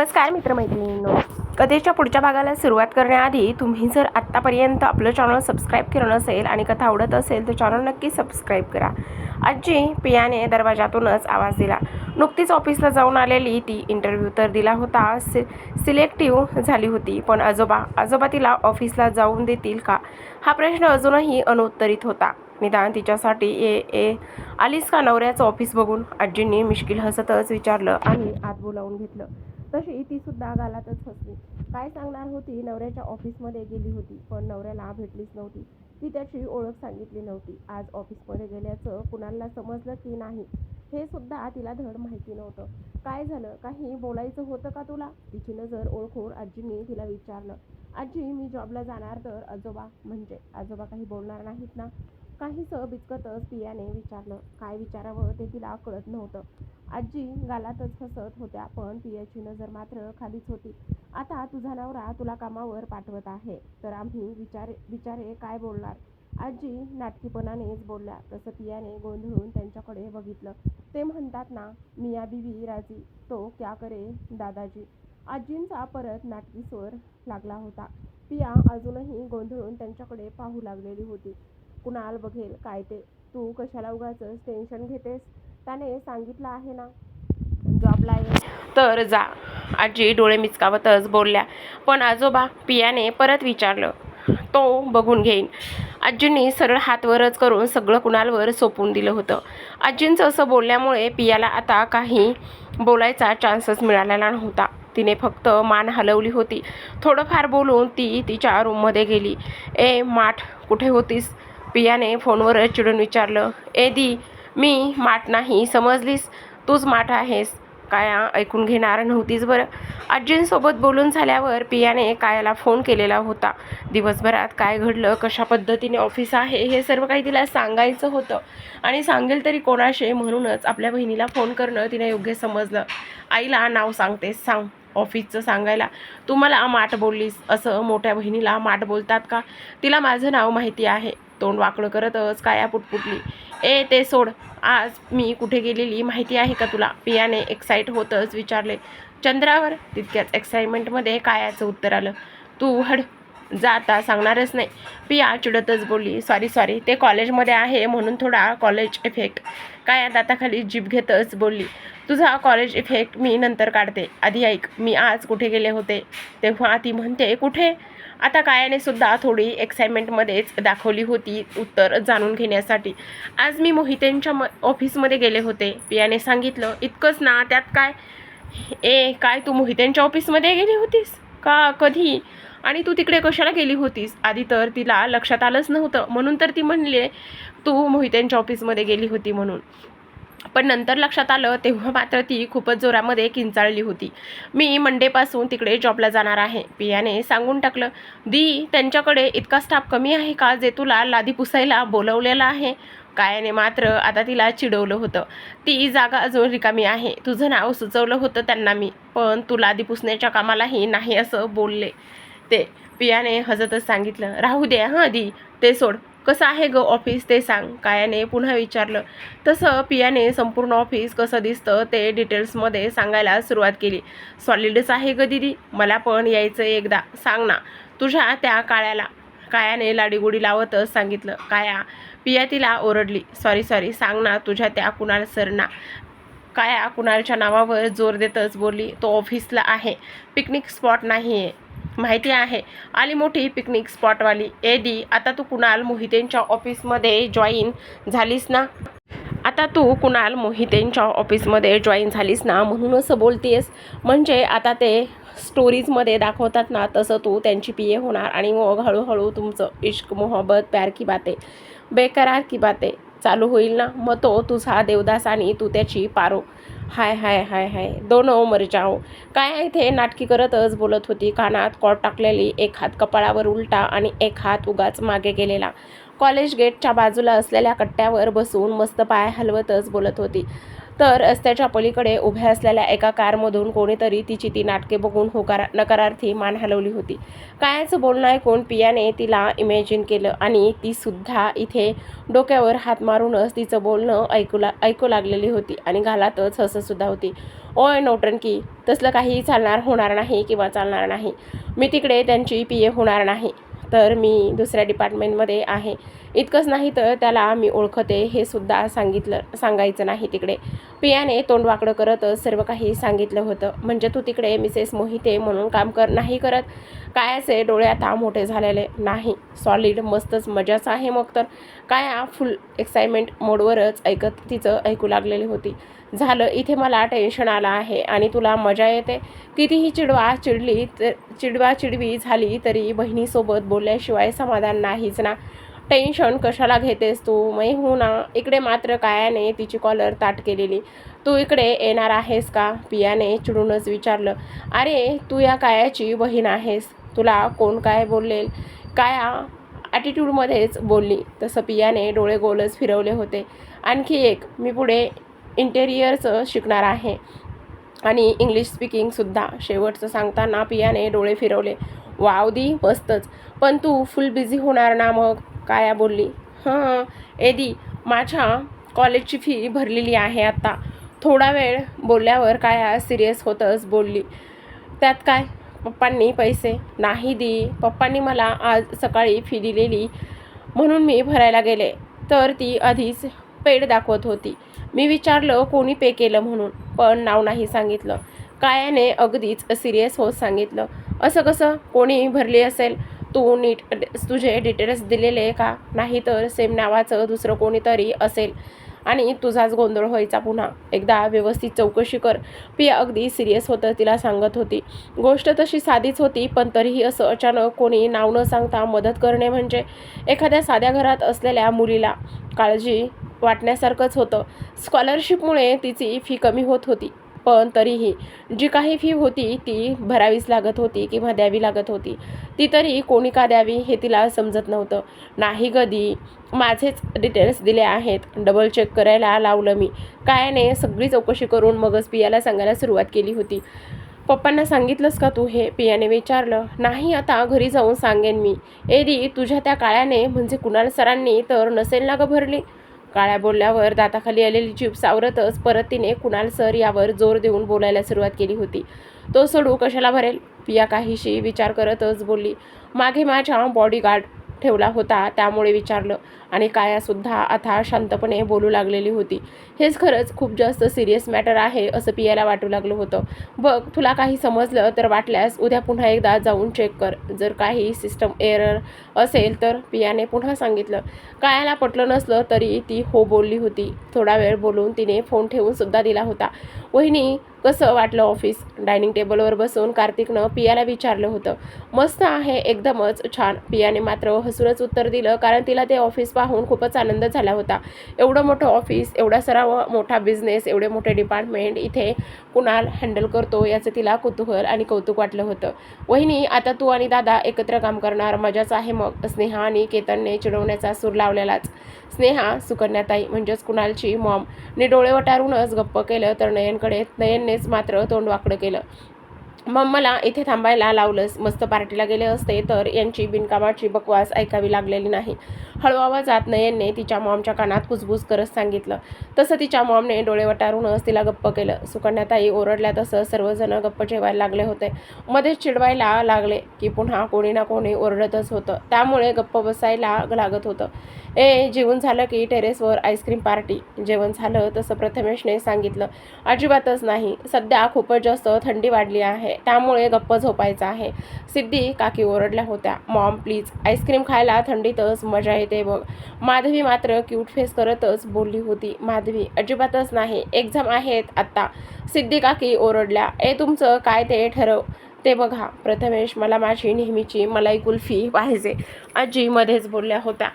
नमस्कार मित्रमैत्रिणींनो. कथेच्या पुढच्या भागाला सुरुवात करण्याआधी तुम्ही जर आत्तापर्यंत आपलं चॅनल सबस्क्राईब केलं नसेल आणि कथा आवडत असेल तर चॅनल नक्की सबस्क्राईब करा. आजी पियाने दरवाजातूनच आवाज दिला. नुकतीच ऑफिसला जाऊन आलेली ती इंटरव्ह्यू तर दिला होता. सि सिलेक्टिव्ह झाली होती पण आजोबा आजोबा तिला ऑफिसला जाऊन देतील का? हा प्रश्न अजूनही अनुत्तरित होता. निदान तिच्यासाठी ए ए आलीस का नवऱ्याचं ऑफिस बघून? आजींनी मिश्किल हसतच विचारलं आणि आत बोलावून घेतलं. तशी ती सुद्धा गालातच हसली. काय सांगणार होती? नवऱ्याच्या ऑफिसमध्ये गेली होती पण नवऱ्याला भेटलीच नव्हती. ती त्याची ओळख सांगितली नव्हती. आज ऑफिसमध्ये गेल्याचं कुणाला समजलं की नाही हे सुद्धा तिला धड माहिती नव्हतं. काय झालं? काही बोलायचं होतं का तुला? तिची नजर ओळखून आजींनी तिला विचारलं. आजी मी जॉबला जाणार तर आजोबा म्हणजे आजोबा काही बोलणार नाहीत ना? काहीसं बिचकतच पियाने विचारलं. काय विचारावं ते तिला कळत नव्हतं. आजी गालातच हसत होत्या पण पियाची नजर मात्र खालीच होती. आता तुझा नवरा तुला कामावर पाठवत आहे तर आम्ही विचारे विचारे काय बोलणार? आजी नाटकीपणानेच बोलल्या. तसं पियाने गोंधळून त्यांच्याकडे बघितलं. ते म्हणतात ना मिया बीवी राजी तो क्या करे दादाजी. आजींचा परत नाटकी स्वर लागला होता. पिया अजूनही गोंधळून त्यांच्याकडे पाहू लागलेली होती. कुणाल बघेल काय ते? तू कशाला उगाच टेन्शन घेतेस? त्याने सांगितलं आहे ना. जॉबला तर जा. आजी डोळे मिचकावतच बोलल्या. पण आजोबा पियाने परत विचारलं. तो बघून घेईन. आजींनी सरळ हातवरच करून सगळं कुणालवर सोपून दिलं होतं. आजींचं असं बोलल्यामुळे पियाला आता काही बोलायचा चान्सच मिळालेला नव्हता. तिने फक्त मान हलवली होती. थोडंफार बोलून ती तिच्या रूममध्ये गेली. ए माठ कुठे होतीस? पियाने फोनवरच चिडून विचारलं ए दी मी माठ नाही समजलीस? तूच माठ आहेस. काया ऐकून घेणार नव्हतीच बरं. आजींसोबत बोलून झाल्यावर पियाने कायाला फोन केलेला होता. दिवसभरात काय घडलं कशा पद्धतीने ऑफिस आहे हे सर्व काही तिला सांगायचं होतं. आणि सांगेल तरी कोणाशे म्हणूनच आपल्या बहिणीला फोन करणं तिने योग्य समजलं. आईला नाव सांगतेस सांग. ऑफिसचं सांगायला तू मला माठ बोललीस असं मोठ्या बहिणीला माठ बोलतात का? तिला माझं नाव माहिती आहे. तोंड वाकडं करतच काया पुटपुटली. ए ते सोड आज मी कुठे गेलेली माहिती आहे का तुला? पियाने एक्साईट होतच विचारले. चंद्रावर तितक्याच एक्साइटमेंटमध्ये कायाचं उत्तर आलं. तू हड जा आता सांगणारच नाही. पिया चिडतच बोलली. सॉरी सॉरी ते कॉलेजमध्ये आहे म्हणून थोडा कॉलेज इफेक्ट काय दाताखाली जीभ घेतच बोलली. तुझा कॉलेज इफेक्ट मी नंतर काढते. आधी ऐक मी आज कुठे गेले होते? तेव्हा ती म्हणते कुठे? आता कायाने सुद्धा थोडी एक्साइटमेंटमध्येच दाखवली होती उत्तर जाणून घेण्यासाठी. आज मी मोहितेंच्या म ऑफिसमध्ये गेले होते. पियाने सांगितलं इतकंच ना त्यात काय? ए काय तू मोहितेंच्या ऑफिसमध्ये गेली होतीस? का कधी? आणि तू तिकडे कशाला गेली होतीस? आधी तर तिला लक्षात आलंच नव्हतं. म्हणून तर ती म्हणले तू मोहितेंच्या ऑफिसमध्ये गेली होती म्हणून. पण नंतर लक्षात आलं तेव्हा मात्र ती खूपच जोरामध्ये किंचाळली होती. मी मंडेपासून तिकडे जॉबला जाणार आहे. पियाने सांगून टाकलं दी त्यांच्याकडे इतका स्टाफ कमी आहे का जे तुला लादी पुसायला बोलवलेला आहे? कायाने मात्र आता तिला चिडवलं होतं. ती जागा अजून रिकामी आहे. तुझं नाव सुचवलं होतं त्यांना मी पण तू लादी पुसण्याच्या कामालाही नाही असं बोलले. ते पियाने हजतच सांगितलं राहू दे हां दी ते सोड. कसं आहे ग ऑफिस ते सांग. कायाने पुन्हा विचारलं. तसं पियाने संपूर्ण ऑफिस कसं दिसतं ते डिटेल्समध्ये सांगायला सुरुवात केली. सॉलिडच आहे ग दिदी. मला पण यायचं एकदा. सांग ना. तुझ्या त्या काळ्याला. कायाने लाडीगुडी लावतच सांगितलं. काया पिया तिला ओरडली. सॉरी सॉरी सांग ना तुझ्या त्या कुणाल सरना. काया कुणालच्या नावावर जोर देतच बोलली. तो ऑफिसला आहे. पिकनिक स्पॉट नाही आहे माहिती आहे. आली मोठी पिकनिक स्पॉटवाली ए दी आता तू कुणाल मोहितेंच्या ऑफिसमध्ये जॉईन झालीस ना? आता तू कुणाल मोहितेंच्या ऑफिसमध्ये जॉईन झालीस ना? म्हणून असं बोलतेस. म्हणजे आता ते स्टोरीजमध्ये दाखवतात ना तसं तू त्यांची पी ए होणार आणि मग हळूहळू तुमचं इश्क मोहब्बत प्यार की बाते बेकरार की बाते चालू होईल ना? मग तो तुझा देवदास आणि तू त्याची पारो. हाय हाय हाय हाय. दोनो मर जाओ. काय इथे नाटकी करतच बोलत होती. कानात कॉट टाकलेली. एक हात कपाळावर उलटा आणि एक हात उगाच मागे गेलेला. कॉलेज गेटच्या बाजूला असलेल्या कट्ट्यावर बसून मस्त पाय हलवतच बोलत होती. तर रस्त्याच्या पलीकडे उभ्या असलेल्या एका कारमधून कोणीतरी तिची ती नाटके बघून होकार नकारार्थी मान हलवली होती. कायचं बोलणं ऐकून पियाने तिला इमॅजिन केलं आणि ती सुद्धा इथे डोक्यावर हात मारूनच तिचं बोलणं ऐकू ला ऐकू लागलेली होती आणि घालातच हसतसुद्धा होती. ओय नोटंकी तसलं काही चालणार होणार नाही किंवा चालणार नाही. मी तिकडे त्यांची पी ए होणार नाही. तर मी दुसऱ्या डिपार्टमेंटमध्ये आहे. इतकंच नाही तर त्याला मी ओळखते हे सुद्धा सांगितलं सांगायचं नाही तिकडे. पियाने तोंडवाकडं करत करतच सर्व काही सांगितलं होतं. म्हणजे तू तिकडे मिसेस मोहिते म्हणून काम कर नाही करत? काय असे डोळे आता मोठे झालेले? नाही. सॉलिड मस्तच मजाच आहे मग तर. काय फुल एक्साइटमेंट मोडवरच ऐकत तिचं ऐकू लागलेली होती. झालं इथे मला टेन्शन आलं आहे आणि तुला मजा येते. कितीही चिडवा चिडली तर चिडवा चिडवी झाली तरी बहिणीसोबत बोलल्याशिवाय समाधान नाहीच ना. टेन्शन कशाला घेतेस तू? मै हो ना इकडे मात्र कायाने तिची कॉलर ताट केलेली. तू इकडे येणार आहेस का? पियाने चिडूनच विचारलं. अरे तू या कायाची बहीण आहेस. तुला कोण काय बोललेल काया ॲटिट्यूडमध्येच बोलली. तसं पियाने डोळे गोलच फिरवले होते. आणखी एक मी पुढे इंटेरियरचं शिकणार आहे. आणि इंग्लिश स्पीकिंगसुद्धा शेवटचं सांगताना पियाने डोळे फिरवले. वाव दी मस्तच. पण तू फुल बिझी होणार ना मग? काया बोलली. हां एदी माझ्या कॉलेजची फी भरलेली आहे आत्ता थोडा वेळ बोलल्यावर काया सिरियस होतच बोलली. त्यात काय? पप्पांनी पैसे? नाही दी. पप्पांनी मला आज सकाळी फी दिलेली म्हणून मी भरायला गेले. तर ती आधीच पेड दाखवत होती. मी विचारलं कोणी पे केलं म्हणून? पण नाव नाही सांगितलं. कायाने अगदीच सिरियस होत सांगितलं. असं कसं? कोणी भरली असेल? तू नीट तुझे डिटेल्स दिलेले का? नाही तर सेम नावाचं दुसरं कोणीतरी असेल आणि तुझाच गोंधळ व्हायचा पुन्हा. एकदा व्यवस्थित चौकशी कर. पिया अगदी सिरियस होतं तिला सांगत होती. गोष्ट तशी साधीच होती पण तरीही असं अचानक कोणी नाव न सांगता मदत करणे म्हणजे एखाद्या साध्या घरात असलेल्या मुलीला काळजी वाटण्यासारखंच होतं. स्कॉलरशिपमुळे तिची फी कमी होत होती. पण तरीही जी काही फी होती ती भरावीच लागत होती किंवा द्यावी लागत होती. ती तरी कोणी का द्यावी हे तिला समजत नव्हतं. नाही कधी माझेच डिटेल्स दिले आहेत. डबल चेक करायला लावलं मी. कायाने सगळी चौकशी करून मगच पियाला सांगायला सुरुवात केली होती. पप्पांना सांगितलंस का तू हे? पियाने विचारलं. नाही आता घरी जाऊन सांगेन मी. एरी तुझ्या त्या काळ्याने म्हणजे कुणाल सरांनी तर नसेल ना ग भरली? काळ्या बोलल्यावर दाताखाली आलेली जीप सावरतच परत तिने कुणाल सर यावर जोर देऊन बोलायला सुरुवात केली होती. तो सोडू कशाला भरेल? पिया काहीशी विचार करतच बोलली. मागे माझ्या बॉडीगार्ड ठेवला होता त्यामुळे विचारलं आणि कायासुद्धा आता शांतपणे बोलू लागलेली होती. हेच खरंच खूप जास्त सिरियस मॅटर आहे असं पियाला वाटू लागलं होतं. बघ तुला काही समजलं तर वाटल्यास उद्या पुन्हा एकदा जाऊन चेक कर. जर काही सिस्टम एरर असेल तर पियाने पुन्हा सांगितलं. कायाला पटलं नसलं तरी ती हो बोलली होती. थोडा वेळ बोलून तिने फोन ठेवून सुद्धा दिला होता. वहिनी कसं वाटलं ऑफिस डायनिंग टेबलवर बसून कार्तिकनं पियाला विचारलं होतं. मस्त आहे एकदमच छान. पियाने मात्र हसूनच उत्तर दिलं कारण तिला ते ऑफिस पाहून खूपच आनंद झाला होता. एवढं मोठं ऑफिस एवढा सराव मोठा बिझनेस एवढे मोठे डिपार्टमेंट इथे कुणाल हँडल करतो याचं तिला कुतूहल आणि कौतुक वाटलं होतं. वहिनी आता तू आणि दादा एकत्र काम करणार मजाच आहे मग. स्नेहा आणि केतनने चिडवण्याचा सूर लावलेलाच. स्नेहा सुकन्याताई म्हणजेच कुणालची मॉम ने डोळे वटारूनच गप्प केलं तर नयनकडे नयननेच मात्र तोंड वाकडं केलं. मग मला इथे थांबायला लावलंस मस्त पार्टीला गेले असते तर यांची बिनकामाची बकवास ऐकावी लागलेली नाही. हळू आवाजात नयनने तिच्या मॉमच्या कानात कुजबूज करत सांगितलं. तसं तिच्या मॉमने डोळे वटारूनच तिला गप्प केलं. सुकन्याताई ओरडल्या तसं सर्वजण गप्प जेवायला लागले होते. मध्येच चिडवायला लागले की पुन्हा कोणी ना कोणी ओरडतच होतं. त्यामुळे गप्प बसायला लागत होतं. ए जेवण झालं की टेरेसवर आईस्क्रीम पार्टी. जेवण झालं तसं प्रथमेशने सांगितलं. अजिबातच नाही. सध्या खूपच जास्त थंडी वाढली आहे. त्यामुळे गप्प झोपायचं आहे. सिद्धी काकी ओरडल्या होत्या मॉम प्लीज आईस्क्रीम खायला थंडीतच मजा येते बघ. माधवी मात्र क्यूट फेस करतच बोलली होती. माधवी अजिबातच नाही एक्झाम आहेत आत्ता. सिद्धी काकी ओरडल्या ए तुमचं काय ते ठरव ते बघा. प्रथमेश मला माझी नेहमीची मलाई कुल्फी पाहिजे. आजी मध्येच बोलल्या होत्या.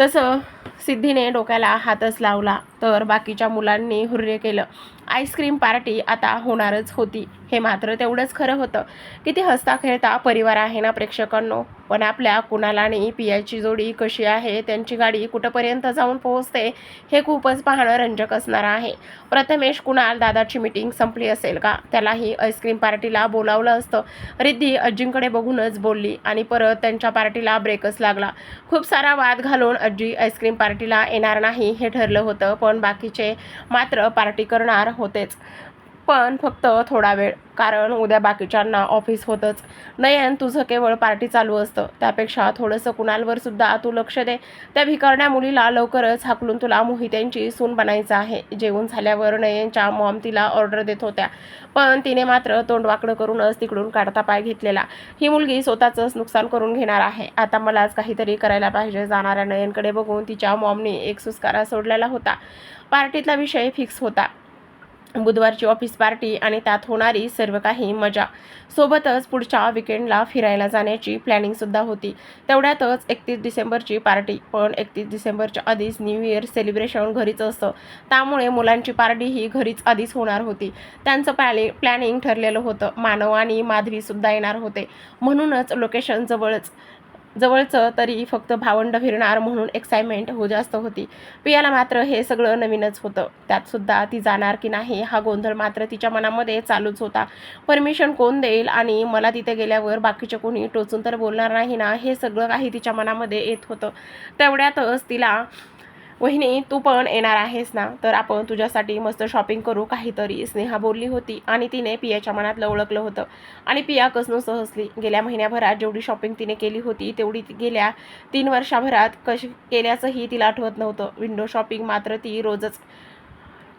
तसं सिद्धीने डोक्याला हातच लावला तर बाकीच्या मुलांनी हुर्रे केलं. आईस्क्रीम पार्टी आता होणारच होती. हे मात्र तेवढंच खरं होतं. किती हसता खेळता परिवार आहे ना प्रेक्षकांनो? पण आपल्या कुणाला आणि पियाची जोडी कशी आहे? त्यांची गाडी कुठंपर्यंत जाऊन पोहोचते? हे खूपच पाहणं रंजक असणार आहे. प्रथमेश कुणाल दादाची मीटिंग संपली असेल का? त्यालाही आईस्क्रीम पार्टीला बोलावलं असतं. रिद्धी अज्जींकडे बघूनच बोलली आणि परत त्यांच्या पार्टीला ब्रेकच लागला. खूप सारा वाद घालून अज्जी आईस्क्रीम पार्टीला येणार नाही हे ठरलं होतं पण बाकीचे मात्र पार्टी करणार होतेच. पण फक्त थोडा वेळ कारण उद्या बाकीच्यांना ऑफिस होतंच. नयन तुझं केवळ पार्टी चालू असतं. त्यापेक्षा थोडंसं कुणालवर सुद्धा तू लक्ष दे. त्या भिकारण्या मुलीला लवकरच हाकलून तुला मोहित्यांची सून बनायचं आहे. जेवून झाल्यावर नयनच्या मॉम तिला ऑर्डर देत होत्या. पण तिने मात्र तोंड वाकडं करूनच तिकडून काढता पाय घेतलेला. ही मुलगी स्वतःचंच नुकसान करून घेणार आहे. आता मलाच काहीतरी करायला पाहिजे जाणाऱ्या नयनकडे बघून तिच्या मॉमने एक सुस्कारा सोडलेला होता. पार्टीतला विषय फिक्स होता. बुधवारची ऑफिस पार्टी आणि त्यात होणारी सर्व काही मजा. सोबतच पुढच्या विकेंडला फिरायला जाण्याची प्लॅनिंगसुद्धा होती. तेवढ्यातच एकतीस डिसेंबरची पार्टी पण एकतीस डिसेंबरच्या आधीच न्यू इयर सेलिब्रेशन घरीच असतं. त्यामुळे मुलांची पार्टी ही घरीच आधीच होणार होती. त्यांचं पॅले प्लॅनिंग ठरलेलं होतं. मानव आणि माधवीसुद्धा येणार होते. म्हणूनच लोकेशन जवळच. जवळचं तरी फक्त भावंड फिरणार म्हणून एक्साइटमेंट हो जास्त होती. पियाला मात्र हे सगळं नवीनच होतं. त्यातसुद्धा ती जाणार की नाही हा गोंधळ मात्र तिच्या मनामध्ये चालूच होता. परमिशन कोण देईल आणि मला तिथे गेल्यावर बाकीचे कोणी टोचून तर बोलणार नाही ना हे सगळं काही तिच्या मनामध्ये येत होतं. तेवढ्यातच तिला वहिनी तू पण येणार आहेस ना? तर आपण तुझ्यासाठी मस्त शॉपिंग करू. काहीतरी स्नेहा बोलली होती आणि तिने पियाच्या मनातलं ओळखलं होतं. आणि पिया कसनू सहसली गेल्या महिन्याभरात जेवढी शॉपिंग तिने केली होती तेवढी ती गेल्या तीन वर्षाभरात कशी केल्याचंही तिला आठवत नव्हतं. विंडो शॉपिंग मात्र ती रोजच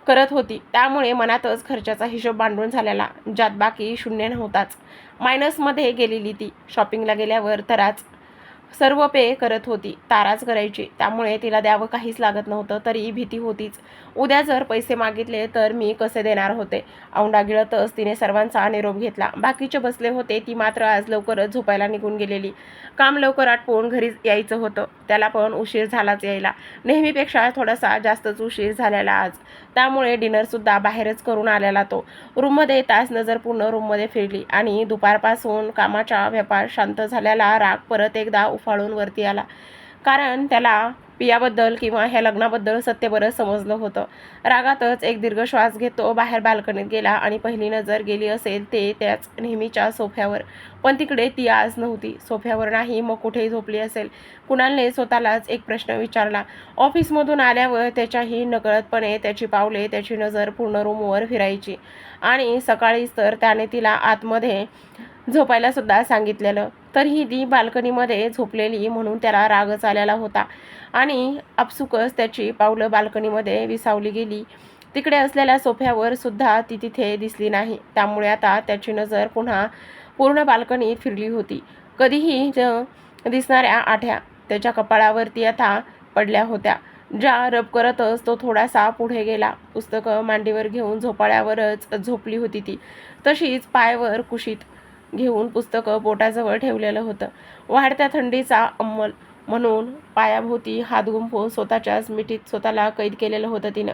करत होती. त्यामुळे मनातच खर्चाचा हिशोब बांधून झालेला ज्यात बाकी शून्य नव्हताच. मायनसमध्ये गेलेली ती. शॉपिंगला गेल्यावर तराच सर्व पे करत होती. ताराच करायची. त्यामुळे तिला द्यावं काहीच लागत नव्हतं तरी भीती होतीच. उद्या जर पैसे मागितले तर मी कसे देणार होते? औंडा गिळतच तिने सर्वांचा निरोप घेतला. बाकीचे बसले होते ती मात्र आज लवकरच झोपायला निघून गेलेली. काम लवकर आटपून घरी यायचं होतं. त्याला पण उशीर झालाच यायला. नेहमीपेक्षा थोडासा जास्तच उशीर झालेला आज. त्यामुळे डिनरसुद्धा बाहेरच करून आलेला तो. रूममध्ये तास नजर पूर्ण रूममध्ये फिरली आणि दुपारपासून कामाचा व्यापार शांत झालेला राग परत एकदा उफाळून वरती आला. कारण त्याला पियाबद्दल किंवा ह्या लग्नाबद्दल सत्य बरं समजलं होतं. रागातच एक दीर्घ श्वास घेतो बाहेर बाल्कनीत गेला आणि पहिली नजर गेली असेल ते त्याच नेहमीच्या सोफ्यावर. पण तिकडे ती आज नव्हती. सोफ्यावर नाही मग कुठेही झोपली असेल. कुणालने स्वतःलाच एक प्रश्न विचारला. ऑफिसमधून आल्यावर त्याच्याही नकळतपणे त्याची पावले त्याची नजर पूर्ण रूमवर फिरायची. आणि सकाळीच तर त्याने तिला आतमध्ये झोपायला सुद्धा तरीही ती बाल्कनीमध्ये झोपलेली म्हणून त्याला रागच आलेला होता. आणि आपसुकच त्याची पावलं बाल्कनीमध्ये विसावली गेली. तिकडे असलेल्या सोफ्यावर सुद्धा ती तिथे दिसली नाही. त्यामुळे आता त्याची नजर पुन्हा पूर्ण बाल्कनीत फिरली होती. कधीही दिसणाऱ्या आठ्या त्याच्या कपाळावरती आता पडल्या होत्या. ज्या रब करतच तो थोडासा पुढे गेला. पुस्तकं मांडीवर घेऊन झोपाळ्यावरच झोपली होती ती. तशीच पायवर कुशीत घेऊन पुस्तकं पोटाजवळ ठेवलेलं होतं. वाढत्या थंडीचा अंमल म्हणून पायाभोवती हात गुंफून स्वतःच्याच मिठीत स्वतःला कैद केलेलं होतं तिनं.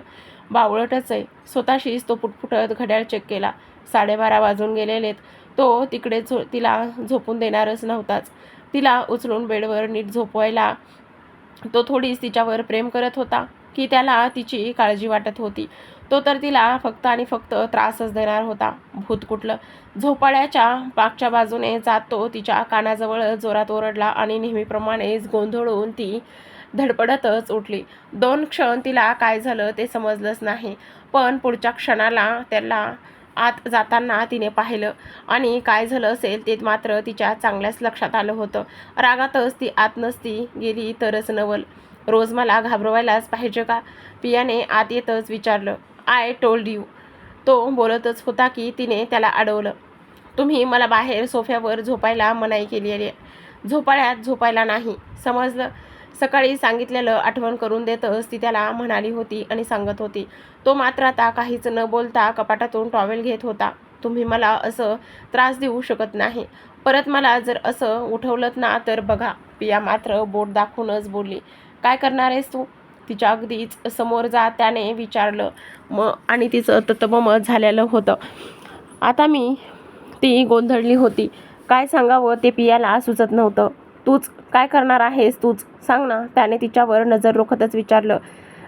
बावळटच आहे. स्वतःशीच तो पुटपुटत घड्याळ चेक केला. साडेबारा वाजून गेलेलेत. तो तिकडे झो तिला झोपून देणारच नव्हताच. तिला उचलून बेडवर नीट झोपवायला तो थोडीच तिच्यावर प्रेम करत होता की त्याला तिची काळजी वाटत होती. तो तर तिला फक्त आणि फक्त त्रासच देणार होता. भूत कुठलं? झोपाळ्याच्या मागच्या बाजूने जात. तो तिच्या कानाजवळ जोरात ओरडला आणि नेहमीप्रमाणेच गोंधळून ती धडपडतच उठली. दोन क्षण तिला काय झालं ते समजलंच नाही. पण पुढच्या क्षणाला त्याला आत जाताना तिने पाहिलं. आणि काय झालं असेल ते मात्र तिच्या चांगल्याच लक्षात आलं होतं. रागातच ती आत नसती गेली तरच नवल. रोज मला घाबरवायलाच पाहिजे का? पियाने आत येतच विचारलं. आय टोल्ड यू तो बोलतच होता की तिने त्याला अडवलं. तुम्ही मला बाहेर सोफ्यावर झोपायला मनाई केली आहे. झोपाळ्यात झोपायला नाही. समजलं? सकाळी सांगितलेलं आठवण करून देतच ती त्याला म्हणाली होती आणि सांगत होती. तो मात्र आता काहीच न बोलता कपाटातून टॉवेल घेत होता. तुम्ही मला असं त्रास देऊ शकत नाही. परत मला जर असं उठवलं ना तर बघा पिया मात्र बोट दाखवूनच बोलली. काय करणार आहेस तू? तिच्या अगदीच समोर जा त्याने विचारलं. मग आणि तिचं ततममत झालेलं होतं. आता मी ती गोंधळली होती. काय सांगावं ते पियाला सुचत नव्हतं. तूच काय करणार आहेस तूच? सांग ना. त्याने तिच्यावर नजर रोखतच विचारलं.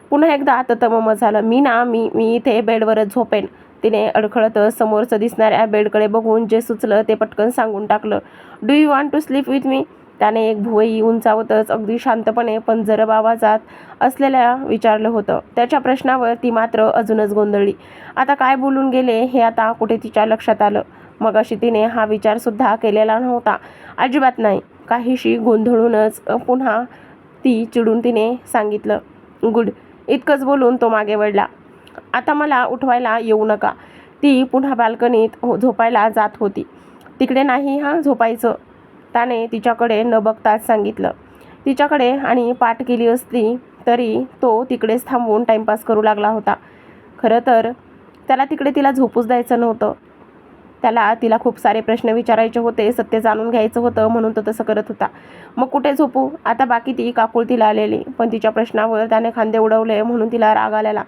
पुन्हा एकदा ततमम झालं. मी ना मी मी इथे बेडवरच झोपेन. तिने अडखळतच समोरचं दिसणाऱ्या बेडकडे बघून जे सुचलं ते पटकन सांगून टाकलं. Do you want to sleep with me त्याने एक भुवई उंचावतच अगदी शांतपणे पण जरब आवाजात असलेल्या विचारलं होतं. त्याच्या प्रश्नावर ती मात्र अजूनच गोंधळली. आता काय बोलून गेले हे आता कुठे तिच्या लक्षात आलं? मग अशी तिने हा विचारसुद्धा केलेला नव्हता. अजिबात नाही. काहीशी गोंधळूनच पुन्हा ती चिडून तिने सांगितलं गुड इतकंच बोलून तो मागे वळला. आता मला उठवायला येऊ नका. ती पुन्हा बाल्कनीत हो- झोपायला जात होती. तिकडे नाही हा झोपायचं. त्याने तिच्याकडे न बघताच सांगितलं. तिच्याकडे आणि पाठ केली असली तरी तो तिकडेच थांबून टाईमपास करू लागला होता. खरं तर त्याला तिकडे तिला झोपूच द्यायचं नव्हतं. त्याला तिला खूप सारे प्रश्न विचारायचे होते सत्य जाणून घ्यायचं होतं म्हणून तो तसं करत होता. मग कुठे झोपू? आता बाकी ती काकुळतीला आलेली पण तिच्या प्रश्नावर त्याने खांदे उडवले म्हणून तिला राग आलेला.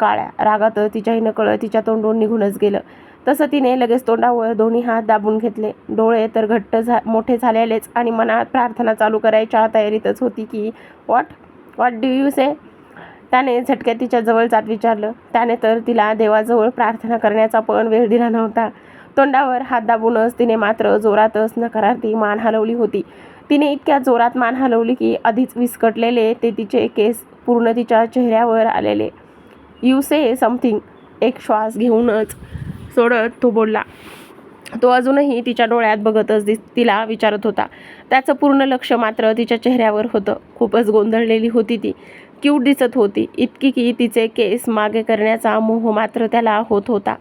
काळ्या रागात तिच्याही नकळत तिच्या तोंडून निघूनच गेलं. तसं तिने लगेच तोंडावर दोन्ही हात दाबून घेतले. डोळे तर घट्ट झा मोठे झालेलेच आणि मनात प्रार्थना चालू करायच्या तयारीतच होती की what what do you say त्याने झटक्यात तिच्या जवळ जात विचारलं. त्याने तर तिला देवाजवळ प्रार्थना करण्याचा पण वेळ दिला नव्हता. तोंडावर हात दाबूनच तिने मात्र जोरातच नकारार्थी मान हलवली होती. तिने इतक्या जोरात मान हलवली की आधीच विस्कटलेले ते तिचे केस पूर्ण तिच्या चेहऱ्यावर आलेले. यू से समथिंग एक श्वास घेऊनच सोडत तो बोलला. तो अजूनही तिच्या डोळ्यात बघतच दिस तिला विचारत होता. त्याचं पूर्ण लक्ष मात्र तिच्या चेहऱ्यावर होतं. खूपच गोंधळलेली होती ती. क्यूट दिसत होती. इतकी की तिचे केस मागे करण्याचा मोह मात्र त्याला होत होता.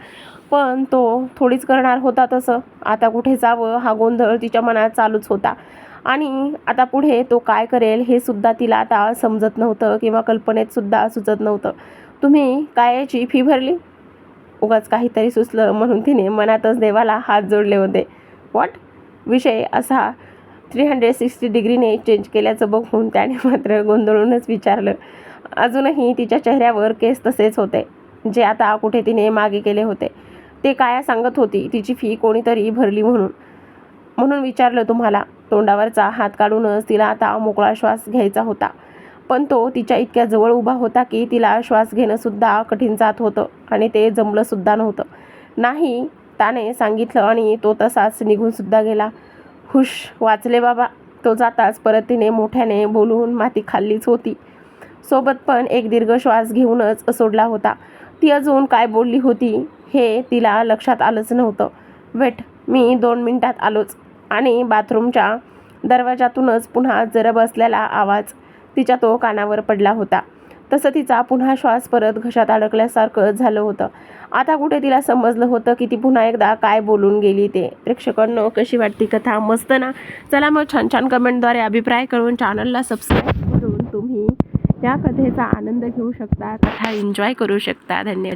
पण तो थोडीच करणार होता तसं. आता कुठे जावं हा गोंधळ तिच्या मनात चालूच होता. आणि आता पुढे तो काय करेल हे सुद्धा तिला आता समजत नव्हतं किंवा कल्पनेत सुद्धा सुचत नव्हतं. तुम्ही काय याची फी भरली? उगाच काहीतरी सुचलं म्हणून तिने मनातच देवाला हात जोडले होते. वॉट विषय असा थ्री हंड्रेड सिक्स्टी डिग्रीने चेंज केल्याचं बघून त्याने मात्र गोंधळूनच विचारलं. अजूनही तिच्या चेहऱ्यावर केस तसेच होते जे आता कुठे तिने मागे केले होते. ते काय सांगत होती तिची फी कोणीतरी भरली म्हणून. म्हणून विचारलं तुम्हाला तोंडावरचा हात काढूनच तिला आता मोकळा श्वास घ्यायचा होता. पण तो तिच्या इतक्या जवळ उभा होता की तिला श्वास घेणंसुद्धा कठीण जात होतं आणि ते जमलंसुद्धा नव्हतं. नाही त्याने सांगितलं आणि तो तसाच निघूनसुद्धा गेला. हुश वाचले बाबा. तो जाताच परत तिने मोठ्याने बोलून माती खाल्लीच होती. सोबत पण एक दीर्घ श्वास घेऊनच सोडला होता. ती अजून काय बोलली होती हे तिला लक्षात आलंच नव्हतं. वेट मी दोन मिनिटात आलोच. आणि बाथरूमच्या दरवाजातूनच पुन्हा जरा बसलेला आवाज तिच्या तो कानावर पडला होता. तसं तिचा पुन्हा श्वास परत घशात अडकल्यासारखं झालं होतं. आता कुठे तिला समजलं होतं की ती पुन्हा एकदा काय बोलून गेली ते? प्रेक्षकांनो कशी वाटती कथा? मस्त ना? चला मग छान छान कमेंटद्वारे अभिप्राय करून चॅनलला सबस्क्राईब करून तुम्ही या कथेचा आनंद घेऊ शकता कथा एन्जॉय करू शकता. धन्यवाद.